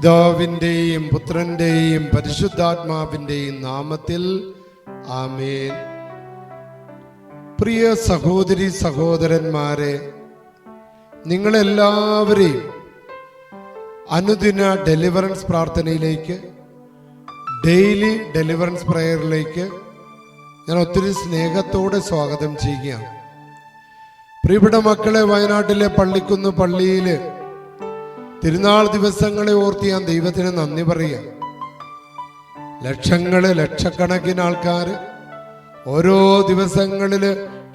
പിതാവിന്റെയും പുത്രന്റെയും പരിശുദ്ധാത്മാവിന്റെയും നാമത്തിൽ ആമേൻ. പ്രിയ സഹോദരി സഹോദരന്മാരെ നിങ്ങളെല്ലാവരെയും അനുദിന ഡെലിവറൻസ് പ്രാർത്ഥനയിലേക്ക് ഡെയിലി ഡെലിവറൻസ് പ്രയറിലേക്ക് ഞാൻ ഒത്തിരി സ്നേഹത്തോടെ സ്വാഗതം ചെയ്യുകയാണ്. പ്രിയപ്പെട്ട മക്കളെ വയനാട്ടിലെ പള്ളിക്കുന്ന് പള്ളിയിൽ തിരുനാൾ ദിവസങ്ങളെ ഓർത്ത് ഞാൻ ദൈവത്തിന് നന്ദി പറയാം ലക്ഷങ്ങൾ ലക്ഷക്കണക്കിന് ആൾക്കാർ ഓരോ ദിവസങ്ങളിൽ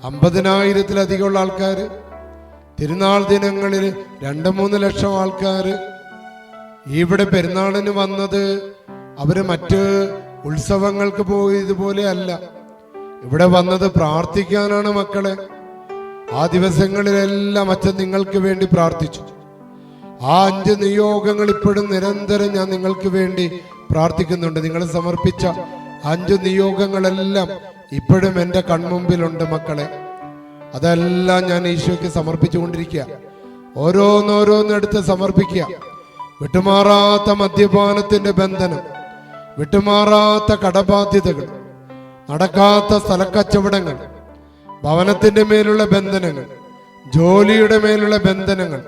അമ്പതിനായിരത്തിലധികമുള്ള ആൾക്കാർ തിരുനാൾ ദിനങ്ങളിൽ രണ്ട് മൂന്ന് ലക്ഷം ആൾക്കാർ ഇവിടെ പെരുന്നാളിന് വന്നത് അവർ മറ്റ് ഉത്സവങ്ങൾക്ക് പോയതുപോലെ അല്ല. ഇവിടെ വന്നത് പ്രാർത്ഥിക്കാനാണ് മക്കളെ. ആ ദിവസങ്ങളിലെല്ലാം അച്ഛൻ നിങ്ങൾക്ക് വേണ്ടി പ്രാർത്ഥിച്ചു. ആ അഞ്ച് നിയോഗങ്ങൾ ഇപ്പോഴും നിരന്തരം ഞാൻ നിങ്ങൾക്ക് വേണ്ടി പ്രാർത്ഥിക്കുന്നുണ്ട്. നിങ്ങൾ സമർപ്പിച്ച അഞ്ച് നിയോഗങ്ങളെല്ലാം ഇപ്പോഴും എന്റെ കൺമുമ്പിലുണ്ട് മക്കളെ. അതെല്ലാം ഞാൻ ഈശോയ്ക്ക് സമർപ്പിച്ചുകൊണ്ടിരിക്കുക. ഓരോന്നോരോന്നെടുത്ത് സമർപ്പിക്കുക. വിട്ടുമാറാത്ത മദ്യപാനത്തിന്റെ ബന്ധനം വിട്ടുമാറാത്ത കടബാധ്യതകൾ നടക്കാത്ത സ്ഥലക്കച്ചവടങ്ങൾ ഭവനത്തിന്റെ മേലുള്ള ബന്ധനങ്ങൾ ജോലിയുടെ മേലുള്ള ബന്ധനങ്ങൾ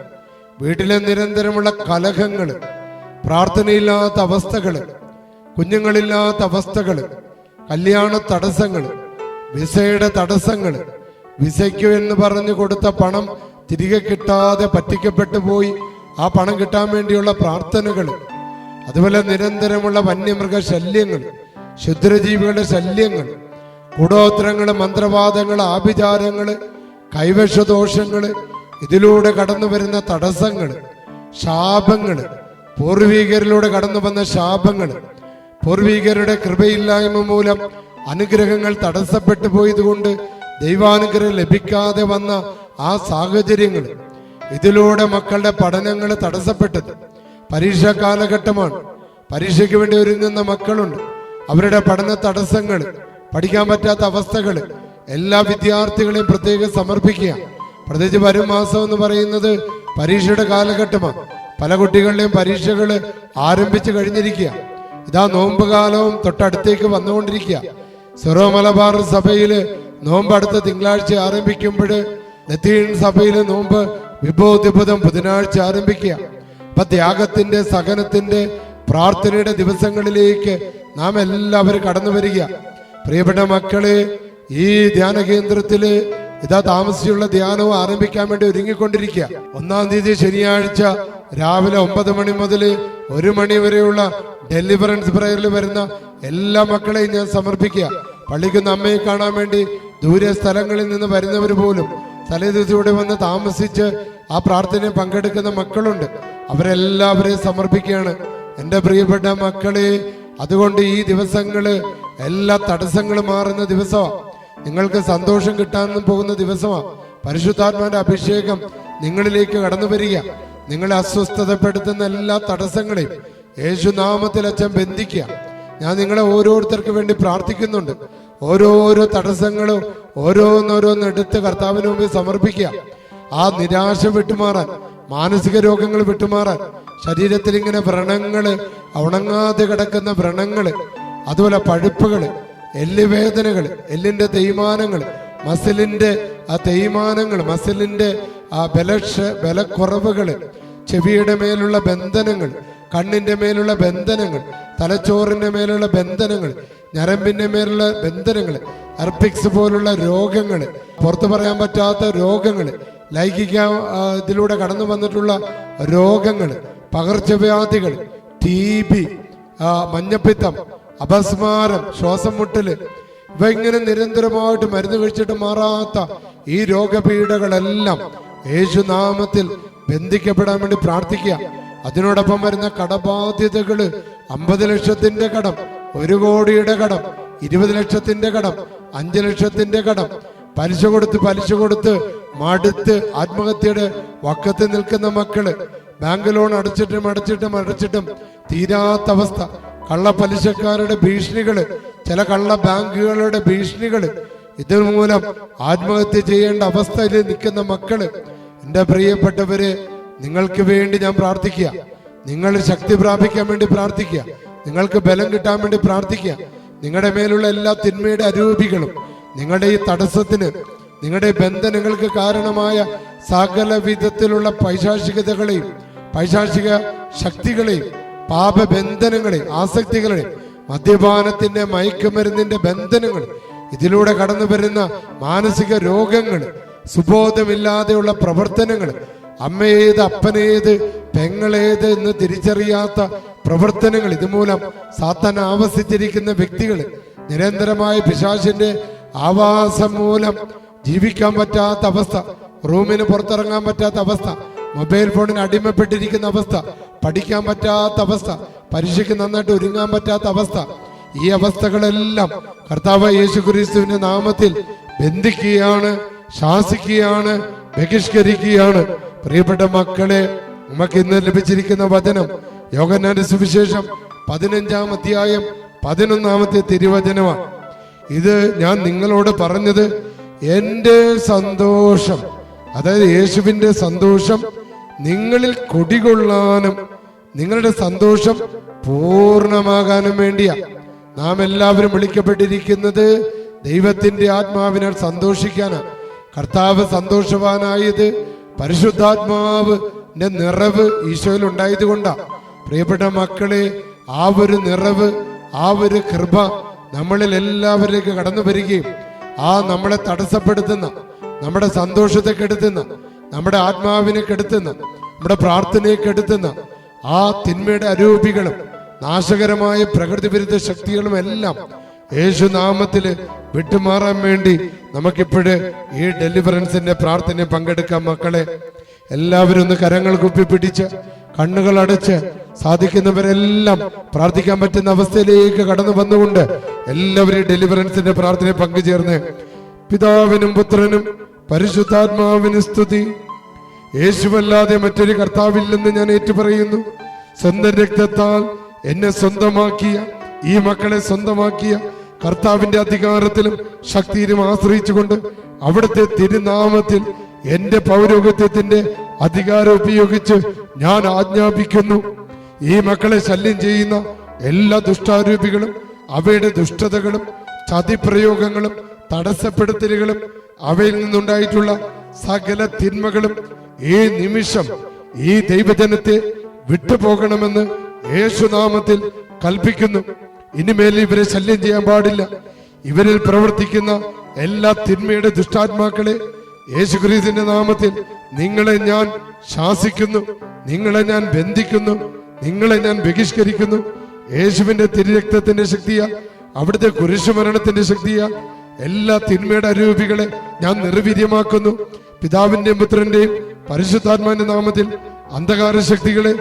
വീട്ടിലെ നിരന്തരമുള്ള കലഹങ്ങൾ പ്രാർത്ഥനയില്ലാത്ത അവസ്ഥകൾ കുഞ്ഞുങ്ങളില്ലാത്ത അവസ്ഥകൾ കല്യാണ തടസ്സങ്ങൾ വിസയുടെ തടസ്സങ്ങൾ വിസയ്ക്കു എന്ന് പറഞ്ഞു കൊടുത്ത പണം തിരികെ കിട്ടാതെ പറ്റിക്കപ്പെട്ടു പോയി ആ പണം കിട്ടാൻ വേണ്ടിയുള്ള പ്രാർത്ഥനകൾ അതുപോലെ നിരന്തരമുള്ള വന്യമൃഗ ശല്യങ്ങൾ ക്ഷുദ്രജീവികളുടെ ശല്യങ്ങൾ കൂടോത്രങ്ങൾ മന്ത്രവാദങ്ങൾ ആഭിചാരങ്ങൾ കൈവശദോഷങ്ങൾ ഇതിലൂടെ കടന്നു വരുന്ന തടസ്സങ്ങൾ ശാപങ്ങൾ പൂർവീകരിലൂടെ കടന്നു വന്ന ശാപങ്ങൾ പൂർവീകരുടെ കൃപയില്ലായ്മ മൂലം അനുഗ്രഹങ്ങൾ തടസ്സപ്പെട്ടു പോയതുകൊണ്ട് ദൈവാനുഗ്രഹം ലഭിക്കാതെ വന്ന ആ സാഹചര്യങ്ങൾ ഇതിലൂടെ മക്കളുടെ പഠനങ്ങൾ തടസ്സപ്പെട്ടത്. പരീക്ഷാ കാലഘട്ടമാണ്. പരീക്ഷയ്ക്ക് വേണ്ടി ഒരുങ്ങുന്ന മക്കളുണ്ട്. അവരുടെ പഠന തടസ്സങ്ങൾ പഠിക്കാൻ പറ്റാത്ത അവസ്ഥകൾ എല്ലാ വിദ്യാർത്ഥികളെയും പ്രത്യേകം സമർപ്പിക്കുക. പ്രത്യേകിച്ച് വരും മാസം എന്ന് പറയുന്നത് പരീക്ഷയുടെ കാലഘട്ടമാണ്. പല കുട്ടികളുടെയും പരീക്ഷകൾ ആരംഭിച്ചു കഴിഞ്ഞിരിക്കുക. ഇതാ നോമ്പ് കാലവും തൊട്ടടുത്തേക്ക് വന്നുകൊണ്ടിരിക്കുക. സെറോ മലബാർ സഭയിൽ നോമ്പ് അടുത്ത തിങ്കളാഴ്ച ആരംഭിക്കുമ്പോൾ നെത്തീൻ സഭയിൽ നോമ്പ് വിഭവദ്വിപദം ബുധനാഴ്ച ആരംഭിക്കുക. അപ്പൊ ത്യാഗത്തിന്റെ സഹനത്തിന്റെ പ്രാർത്ഥനയുടെ ദിവസങ്ങളിലേക്ക് നാം എല്ലാവരും കടന്നു വരിക. പ്രിയപ്പെട്ട മക്കളെ ഈ ധ്യാന കേന്ദ്രത്തിൽ ഇതാ താമസിച്ചുള്ള ധ്യാനവും ആരംഭിക്കാൻ വേണ്ടി ഒരുങ്ങിക്കൊണ്ടിരിക്കുക. ഒന്നാം തീയതി ശനിയാഴ്ച രാവിലെ ഒമ്പത് മണി മുതൽ ഒരു മണി വരെയുള്ള ഡെലിവറൻസ് പ്രയറിൽ വരുന്ന എല്ലാ മക്കളെയും ഞാൻ സമർപ്പിക്കുക. പള്ളിക്കുന്ന അമ്മയെ കാണാൻ വേണ്ടി ദൂരെ സ്ഥലങ്ങളിൽ നിന്ന് വരുന്നവർ പോലും തലേദിവസത്തിലൂടെ വന്ന് താമസിച്ച് ആ പ്രാർത്ഥനയിൽ പങ്കെടുക്കുന്ന മക്കളുണ്ട്. അവരെല്ലാവരെയും സമർപ്പിക്കുകയാണ്. എന്റെ പ്രിയപ്പെട്ട മക്കളെ അതുകൊണ്ട് ഈ ദിവസങ്ങൾ എല്ലാ തടസ്സങ്ങളും മാറുന്ന ദിവസമാണ് നിങ്ങൾക്ക് സന്തോഷം കിട്ടാൻ പോകുന്ന ദിവസമാണ് പരിശുദ്ധാത്മാന്റെ അഭിഷേകം നിങ്ങളിലേക്ക് കടന്നു വരിക. നിങ്ങളെ അസ്വസ്ഥതപ്പെടുത്തുന്ന എല്ലാ തടസ്സങ്ങളെയും യേശുനാമത്തിൽ അച്ഛൻ ബന്ധിക്കുക. ഞാൻ നിങ്ങളെ ഓരോരുത്തർക്ക് വേണ്ടി പ്രാർത്ഥിക്കുന്നുണ്ട്. ഓരോരോ തടസ്സങ്ങളും ഓരോന്നോരോന്ന് എടുത്ത് കർത്താവിന് മുമ്പിൽ സമർപ്പിക്കുക. ആ നിരാശ വിട്ടുമാറാൻ മാനസിക രോഗങ്ങൾ വിട്ടുമാറാൻ ശരീരത്തിൽ ഇങ്ങനെ വ്രണങ്ങൾ ഉണങ്ങാതെ കിടക്കുന്ന വ്രണങ്ങൾ അതുപോലെ പഴുപ്പുകൾ എല്ലുവേദനകൾ എല്ലിന്റെ തേയ്മാനങ്ങൾ മസിലിന്റെ ആ തേയ്മാനങ്ങൾ മസിലിന്റെ ആ ബലക്ഷ ബലക്കുറവുകൾ ചെവിയുടെ മേലുള്ള ബന്ധനങ്ങൾ കണ്ണിന്റെ മേലുള്ള ബന്ധനങ്ങൾ തലച്ചോറിന്റെ മേലുള്ള ബന്ധനങ്ങൾ ഞരമ്പിന്റെ മേലുള്ള ബന്ധനങ്ങൾ അർപ്പിക്സ് പോലുള്ള രോഗങ്ങൾ പുറത്തു പറയാൻ പറ്റാത്ത രോഗങ്ങൾ ലൈംഗിക ഇതിലൂടെ കടന്നു വന്നിട്ടുള്ള രോഗങ്ങൾ പകർച്ചവ്യാധികൾ ടി ബി മഞ്ഞപ്പിത്തം അപസ്മാരം ശ്വാസം മുട്ടൽ. ഇവ ഇങ്ങനെ നിരന്തരമായിട്ട് മരുന്ന് കഴിച്ചിട്ട് മാറാത്ത ഈ രോഗപീഠകളെല്ലാം യേശുനാമത്തിൽ ബന്ധിക്കപ്പെടാൻ വേണ്ടി പ്രാർത്ഥിക്കുക. അതിനോടൊപ്പം വരുന്ന കടബാധ്യതകൾ അമ്പത് ലക്ഷത്തിന്റെ കടം ഒരു കോടിയുടെ കടം ഇരുപത് ലക്ഷത്തിന്റെ കടം അഞ്ച് ലക്ഷത്തിന്റെ കടം. പലിശ കൊടുത്ത് പലിശ കൊടുത്ത് മടുത്ത് ആത്മഹത്യയുടെ വക്കത്ത് നിൽക്കുന്ന മക്കൾ ബാങ്ക് ലോൺ അടച്ചിട്ടും അടച്ചിട്ടും അടച്ചിട്ടും തീരാത്ത അവസ്ഥ. കള്ള ഭീഷണികൾ ചില കള്ള ബാങ്കുകളുടെ ഭീഷണികൾ ഇതുമൂലം ആത്മഹത്യ ചെയ്യേണ്ട അവസ്ഥയിൽ നിൽക്കുന്ന മക്കൾ. എന്റെ പ്രിയപ്പെട്ടവര് നിങ്ങൾക്ക് വേണ്ടി ഞാൻ പ്രാർത്ഥിക്കുക. നിങ്ങൾ ശക്തി പ്രാപിക്കാൻ വേണ്ടി പ്രാർത്ഥിക്കുക. നിങ്ങൾക്ക് ബലം കിട്ടാൻ വേണ്ടി പ്രാർത്ഥിക്കുക. നിങ്ങളുടെ മേലുള്ള എല്ലാ തിന്മയുടെ അരൂപികളും നിങ്ങളുടെ ഈ തടസ്സത്തിന് നിങ്ങളുടെ ബന്ധനങ്ങൾക്ക് കാരണമായ സകല വിധത്തിലുള്ള പൈശാചികതകളെയും പൈശാചിക ശക്തികളെയും പാപബന്ധനങ്ങളെയും ആസക്തികളെ മദ്യപാനത്തിന്റെ മയക്കുമരുന്നിന്റെ ബന്ധനങ്ങൾ ഇതിലൂടെ കടന്നു വരുന്ന മാനസിക രോഗങ്ങൾ സുബോധമില്ലാതെയുള്ള പ്രവർത്തനങ്ങൾ അമ്മയേത് അപ്പനേത് പെങ്ങളേത് എന്ന് തിരിച്ചറിയാത്ത പ്രവർത്തനങ്ങൾ ഇതുമൂലം സാത്താൻ ആവസിച്ചിരിക്കുന്ന വ്യക്തികൾ നിരന്തരമായ പിശാചിന്റെ ആവാസം മൂലം ജീവിക്കാൻ പറ്റാത്ത അവസ്ഥ റൂമിന് പുറത്തിറങ്ങാൻ പറ്റാത്ത അവസ്ഥ മൊബൈൽ ഫോണിന് അടിമപ്പെട്ടിരിക്കുന്ന അവസ്ഥ പഠിക്കാൻ പറ്റാത്ത അവസ്ഥ പരീക്ഷയ്ക്ക് നന്നായിട്ട് ഒരുങ്ങാൻ പറ്റാത്ത അവസ്ഥ. ഈ അവസ്ഥകളെല്ലാം കർത്താവ് യേശു ക്രിസ്തുവിന്റെ നാമത്തിൽ ബന്ധിക്കുകയാണ് ശാസിക്കുകയാണ് ബഹിഷ്കരിക്കുകയാണ്. പ്രിയപ്പെട്ട മക്കളെ നമുക്ക് ഇന്ന് ലഭിച്ചിരിക്കുന്ന വചനം യോഗനാന്റെ സുവിശേഷം പതിനഞ്ചാം അധ്യായം പതിനൊന്നാമത്തെ തിരുവചനമാണ്. ഇത് ഞാൻ നിങ്ങളോട് പറഞ്ഞത് എന്റെ സന്തോഷം അതായത് യേശുവിന്റെ സന്തോഷം നിങ്ങളിൽ കൊടികൊള്ളാനും നിങ്ങളുടെ സന്തോഷം പൂർണമാകാനും വേണ്ടിയാ. നാം എല്ലാവരും വിളിക്കപ്പെട്ടിരിക്കുന്നത് ദൈവത്തിന്റെ ആത്മാവിനാൽ സന്തോഷിക്കാനാണ് കർത്താവ് സന്തോഷവാനായത് പരിശുദ്ധാത്മാവിന്റെ നിറവ് ഈശോയിൽ ഉണ്ടായത് കൊണ്ടാ പ്രിയപ്പെട്ട മക്കളെ ആ ഒരു നിറവ് ആ ഒരു കൃപ നമ്മളിൽ എല്ലാവരിലേക്ക് കടന്നു വരികയും ആ നമ്മളെ തടസ്സപ്പെടുത്തുന്ന നമ്മുടെ സന്തോഷത്തെ കെടുത്തുന്ന. നമ്മുടെ ആത്മാവിനെ കെടുത്തുന്ന. നമ്മുടെ പ്രാർത്ഥനയെ കെടുത്തുന്ന. ആ തിന്മയുടെ അരൂപികളും നാശകരമായ പ്രകൃതി വിരുദ്ധ ശക്തികളും എല്ലാം യേശുനാമത്തിൽ വിട്ടുമാറാൻ വേണ്ടി നമുക്കിപ്പോഴ് ഈ ഡെലിവറൻസിന്റെ പ്രാർത്ഥന പങ്കെടുക്കാം മക്കളെ. എല്ലാവരും ഒന്ന് കരങ്ങൾ കുപ്പി പിടിച്ച് കണ്ണുകൾ അടച്ച് സാധിക്കുന്നവരെല്ലാം പ്രാർത്ഥിക്കാൻ പറ്റുന്ന അവസ്ഥയിലേക്ക് കടന്നു വന്നുകൊണ്ട് എല്ലാവരും ഡെലിവറൻസിന്റെ പ്രാർത്ഥനയിൽ പങ്കുചേർന്ന് പിതാവിനും പുത്രനും പരിശുദ്ധാത്മാവിന് സ്തുതി. യേശുവല്ലാതെ മറ്റൊരു കർത്താവില്ലെന്ന് ഞാൻ ഏറ്റുപറയുന്നു. സ്വന്തം രക്തത്താൽ എന്നെ സ്വന്തമാക്കിയ ഈ മക്കളെ സ്വന്തമാക്കിയ കർത്താവിന്റെ അധികാരത്തിലും ശക്തിയിലും ആശ്രയിച്ചുകൊണ്ട് അവിടുത്തെ തിരുനാമത്തിൽ എന്റെ പൗരോഗത്യത്തിന്റെ അധികാരം ഉപയോഗിച്ച് ഞാൻ ആജ്ഞാപിക്കുന്നു. ഈ മക്കളെ ശല്യം ചെയ്യുന്ന എല്ലാ ദുഷ്ടാരൂപികളും അവയുടെ ദുഷ്ടതകളും ചതിപ്രയോഗങ്ങളും തടസ്സപ്പെടുത്തലുകളും അവയിൽ നിന്നുണ്ടായിട്ടുള്ള സകല തിന്മകളും ഈ നിമിഷം ഈ ദൈവജനത്തെ വിട്ടുപോകണമെന്ന് യേശുനാമത്തിൽ കൽപ്പിക്കുന്നു. ഇനിമേൽ ഇവരെ ശല്യം ചെയ്യാൻ പാടില്ല. ഇവരിൽ പ്രവർത്തിക്കുന്ന എല്ലാ തിന്മയുടെ ദുഷ്ടാത്മാക്കളെ യേശുക്രീസിന്റെ നാമത്തിൽ നിങ്ങളെ ഞാൻ ശാസിക്കുന്നു. നിങ്ങളെ ഞാൻ ബന്ധിക്കുന്നു. നിങ്ങളെ ഞാൻ ബഹിഷ്കരിക്കുന്നു. യേശുവിന്റെ തിരുരക്തത്തിന്റെ ശക്തിയ അവിടുത്തെ കുരിശുമരണത്തിന്റെ ശക്തിയാൽ എല്ലാ തിന്മയുടെ അരൂപികളെ ഞാൻ നിർവീര്യമാക്കുന്നു. പിതാവിന്റെയും പുത്രന്റെയും പരിശുദ്ധാത്മാന്റെ നാമത്തിൽ അന്ധകാര ശക്തികളെ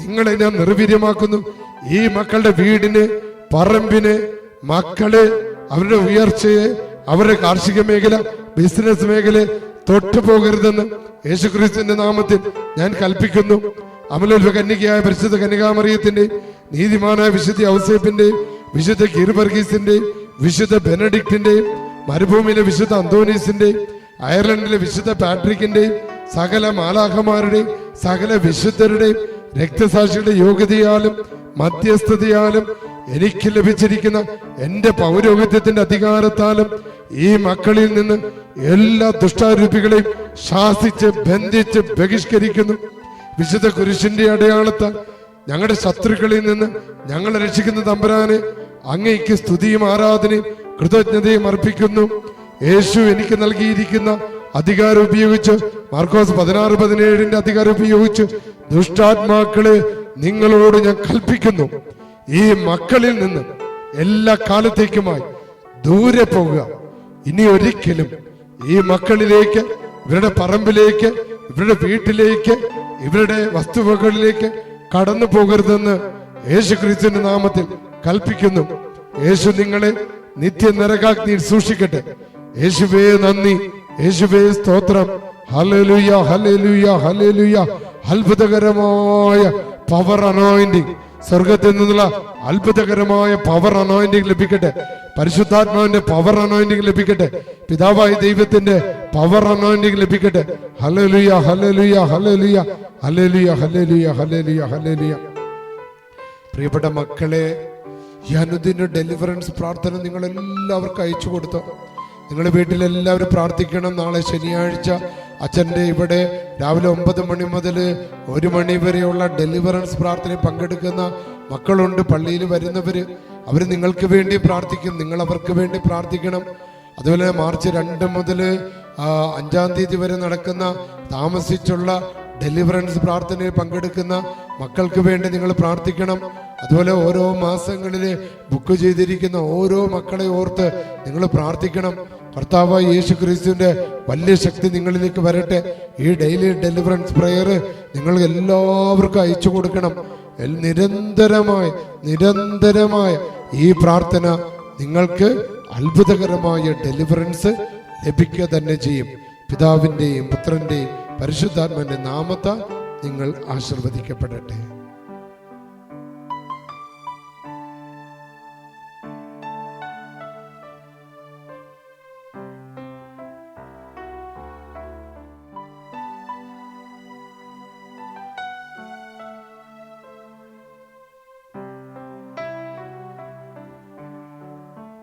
നിങ്ങളെ ഞാൻ നിർവീര്യമാക്കുന്നു. ഈ മക്കളുടെ വീടിന് പറമ്പിന് മക്കളെ അവരുടെ ഉയർച്ചയെ അവരുടെ കാർഷിക മേഖല ബിസിനസ് മേഖല തൊട്ടു പോകരുതെന്ന് യേശുക്രിസ്തുവിന്റെ നാമത്തിൽ ഞാൻ കൽപ്പിക്കുന്നു. അമലോത്ഭ കന്യകയായ പരിശുദ്ധ കന്യകാമറിയത്തിന്റെയും നീതിമാനായ വിശുദ്ധ ഔസേപ്പിന്റെയും വിശുദ്ധ ഗീർബർഗീസിന്റെയും വിശുദ്ധ ബെനഡിക്റ്റിന്റെയും മരുഭൂമിയിലെ വിശുദ്ധ അന്തോനീസിന്റെയും അയർലൻഡിലെ വിശുദ്ധ പാട്രിക്കിന്റെയും സകല മാലാഖമാരുടെയും സകല വിശുദ്ധരുടെയും രക്തസാക്ഷിയുടെ യോഗ്യതയാലും മധ്യസ്ഥതയാലും എനിക്ക് ലഭിച്ചിരിക്കുന്ന എന്റെ പൗരോഹിത്യത്തിന്റെ അധികാരത്താലും ഈ മക്കളിൽ നിന്ന് എല്ലാ ദുഷ്ടാരൂപികളെയും ശാസിച്ച് ബന്ധിച്ച് ബഹിഷ്കരിക്കുന്നു. വിശുദ്ധ കുരിശിന്റെ അടയാളത്താൽ ഞങ്ങളുടെ ശത്രുക്കളിൽ നിന്ന് ഞങ്ങളെ രക്ഷിക്കുന്ന തമ്പരാനെ അങ്ങയ്ക്ക് സ്തുതിയും ആരാധനയും കൃതജ്ഞതയും അർപ്പിക്കുന്നു. യേശു എനിക്ക് നൽകിയിരിക്കുന്ന അധികാരം ഉപയോഗിച്ച് മാർക്കോസ് പതിനാറ് പതിനേഴിന്റെ അധികാരം ഉപയോഗിച്ച് ദുഷ്ടാത്മാക്കളെ നിങ്ങളോട് ഞാൻ കൽപ്പിക്കുന്നു. ഈ മക്കളിൽ നിന്ന് എല്ലാ കാലത്തേക്കുമായി ദൂരെ പോകുക ഇനി ഒരിക്കലും ഈ മക്കളിലേക്ക് ഇവരുടെ പറമ്പിലേക്ക് ഇവരുടെ വീട്ടിലേക്ക് ഇവരുടെ വസ്തുവകളിലേക്ക് കടന്നു പോകരുതെന്ന് യേശു ക്രിസ്തുവിന്റെ നാമത്തിൽ കൽപ്പിക്കുന്നു. യേശു നിങ്ങളെ നിത്യ നരകാഗ്നിയിൽ സൂക്ഷിക്കട്ടെ. യേശുവേ നന്ദി. യേശുവേ സ്തോത്രം. ഹലലുയ ഹലലുയ ഹലലുയ അത്ഭുതകരമായ പവർ അനോയിന്റിങ് സ്വർഗത്തിൽ നിന്നുള്ള അത്ഭുതകരമായ പവർ അനോയിന്റിങ് ലഭിക്കട്ടെ. പരിശുദ്ധാത്മാവിന്റെ പവർ അനോയിന്റിങ് ലഭിക്കട്ടെ. പിതാവായ ദൈവത്തിന്റെ പവർ അനോയിന്റിങ് ലഭിക്കട്ടെ. ഹലലുയ ഹലലുയ ഹലലുയ ഹലലുയ ഹലലുയ ഹലലുയ ഹലലുയ പ്രിയപ്പെട്ട മക്കളെ ഈ അനുദിന ഡെലിവറൻസ് പ്രാർത്ഥന നിങ്ങൾ എല്ലാവർക്കും അയച്ചു കൊടുത്തു. നിങ്ങൾ വീട്ടിലെല്ലാവരും പ്രാർത്ഥിക്കണം. നാളെ ശനിയാഴ്ച അച്ഛന്റെ ഇവിടെ രാവിലെ ഒമ്പത് മണി മുതൽ ഒരു മണി വരെയുള്ള ഡെലിവറൻസ് പ്രാർത്ഥനയിൽ പങ്കെടുക്കുന്ന മക്കളുണ്ട് പള്ളിയിൽ വരുന്നവർ അവർ നിങ്ങൾക്ക് വേണ്ടി പ്രാർത്ഥിക്കും. നിങ്ങൾ അവർക്ക് വേണ്ടി പ്രാർത്ഥിക്കണം. അതുപോലെ മാർച്ച് രണ്ട് മുതൽ അഞ്ചാം തീയതി വരെ നടക്കുന്ന താമസിച്ചുള്ള ഡെലിവറൻസ് പ്രാർത്ഥനയിൽ പങ്കെടുക്കുന്ന മക്കൾക്ക് വേണ്ടി നിങ്ങൾ പ്രാർത്ഥിക്കണം. അതുപോലെ ഓരോ മാസങ്ങളിൽ ബുക്ക് ചെയ്തിരിക്കുന്ന ഓരോ മക്കളെ ഓർത്ത് നിങ്ങൾ പ്രാർത്ഥിക്കണം. കർത്താവ് യേശു ക്രിസ്തുവിന്റെ വലിയ ശക്തി നിങ്ങളിലേക്ക് വരട്ടെ. ഈ ഡെയിലി ഡെലിവറൻസ് പ്രെയർ നിങ്ങൾ എല്ലാവർക്കും അയച്ചു കൊടുക്കണം. നിരന്തരമായി നിരന്തരമായ ഈ പ്രാർത്ഥന നിങ്ങൾക്ക് അത്ഭുതകരമായ ഡെലിവറൻസ് ലഭിക്കുക തന്നെ ചെയ്യും. പിതാവിന്റെയും പുത്രന്റെയും പരിശുദ്ധാത്മന്റെ നാമത്താൽ നിങ്ങൾ ആശീർവദിക്കപ്പെടട്ടെ.